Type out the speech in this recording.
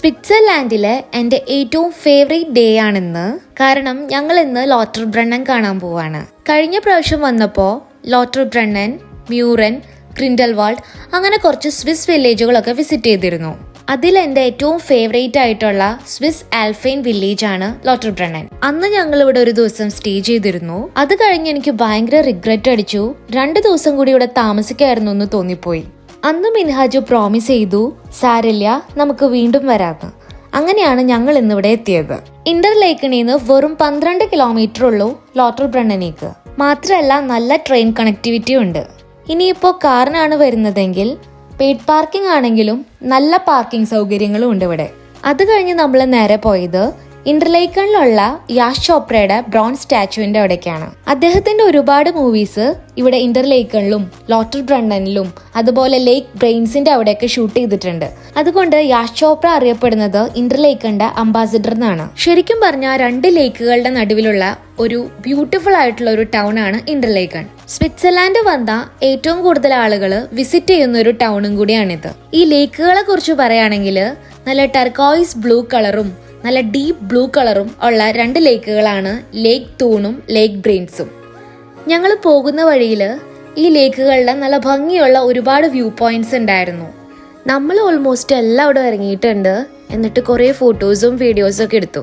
സ്വിറ്റ്സർലാൻഡിലെ എന്റെ ഏറ്റവും favourite day ആണെന്ന്. കാരണം ഞങ്ങൾ ഇന്ന് ലോട്ടർ ബ്രണ്ണൻ കാണാൻ പോവാണ്. കഴിഞ്ഞ പ്രാവശ്യം വന്നപ്പോൾ ലോട്ടർ ബ്രണ്ണൻ മ്യൂറൻ ക്രിൻഡൽവാൾഡ് അങ്ങനെ കുറച്ച് സ്വിസ് വില്ലേജുകളൊക്കെ വിസിറ്റ് ചെയ്തിരുന്നു. അതിൽ എന്റെ ഏറ്റവും ഫേവറേറ്റ് ആയിട്ടുള്ള സ്വിസ് ആൽഫൈൻ വില്ലേജ് ആണ് ലോട്ടർ ബ്രണ്ണൻ. അന്ന് ഞങ്ങൾ ഇവിടെ ഒരു ദിവസം സ്റ്റേ ചെയ്തിരുന്നു. അത് കഴിഞ്ഞ് എനിക്ക് ഭയങ്കര റിഗ്രറ്റ് അടിച്ചു. രണ്ട് ദിവസം കൂടി ഇവിടെ താമസിക്കായിരുന്നു എന്ന് തോന്നിപ്പോയി. അന്ന് മിൻഹാജു പ്രോമിസ് ചെയ്തു സാരല്ല നമുക്ക് വീണ്ടും വരാമെന്ന് അങ്ങനെയാണ് ഞങ്ങൾ ഇന്നിവിടെ എത്തിയത്. ഇന്റർലേക്കണിന്ന് വെറും പന്ത്രണ്ട് കിലോമീറ്റർ ഉള്ളൂ ലോട്ടർ ബ്രണ്ണനേക്ക് മാത്രമല്ല നല്ല ട്രെയിൻ കണക്ടിവിറ്റി ഉണ്ട്. ഇനിയിപ്പോൾ കാറിനാണ് വരുന്നതെങ്കിൽ പെയ്ഡ് പാർക്കിംഗ് ആണെങ്കിലും നല്ല പാർക്കിംഗ് സൗകര്യങ്ങളും ഉണ്ട് ഇവിടെ. അത് കഴിഞ്ഞ് നമ്മൾ നേരെ പോയത് ഇന്റർലേക്കണിലുള്ള യാഷ് ചോപ്രയുടെ ബ്രോൺസ് സ്റ്റാച്ചുവിന്റെ അവിടേക്കാണ്. അദ്ദേഹത്തിന്റെ ഒരുപാട് മൂവീസ് ഇവിടെ ഇന്റർലേക്കണിലും ലോട്ടർ ബ്രണ്ടനിലും അതുപോലെ ലേക്ക് ബ്രെയിൻസിന്റെ അവിടെയൊക്കെ ഷൂട്ട് ചെയ്തിട്ടുണ്ട്. അതുകൊണ്ട് യാഷ് ചോപ്ര അറിയപ്പെടുന്നത് ഇന്റർലേക്കണിന്റെ അംബാസിഡർ എന്നാണ്. ശരിക്കും പറഞ്ഞാൽ രണ്ട് ലേക്കുകളുടെ നടുവിലുള്ള ഒരു ബ്യൂട്ടിഫുൾ ആയിട്ടുള്ള ഒരു ടൗൺ ആണ് ഇന്റർലേക്കൺ സ്വിറ്റ്സർലാൻഡ് വന്ന ഏറ്റവും കൂടുതൽ ആളുകൾ വിസിറ്റ് ചെയ്യുന്ന ഒരു ടൗണും കൂടിയാണിത്. ഈ ലേക്കുകളെ കുറിച്ച് പറയുകയാണെങ്കിൽ നല്ല ടെർക്കോയിസ് ബ്ലൂ കളറും നല്ല ഡീപ്പ് ബ്ലൂ കളറും ഉള്ള രണ്ട് ലേക്കുകളാണ് ലേക്ക് തൂണും ലേക്ക് ബ്രെയിൻസും. ഞങ്ങൾ പോകുന്ന വഴിയിൽ ഈ ലേക്കുകളുടെ നല്ല ഭംഗിയുള്ള ഒരുപാട് വ്യൂ പോയിന്റ്സ് ഉണ്ടായിരുന്നു. നമ്മൾ ഓൾമോസ്റ്റ് എല്ലാം അവിടെ ഇറങ്ങിയിട്ടുണ്ട്. എന്നിട്ട് കുറേ ഫോട്ടോസും വീഡിയോസും ഒക്കെ എടുത്തു.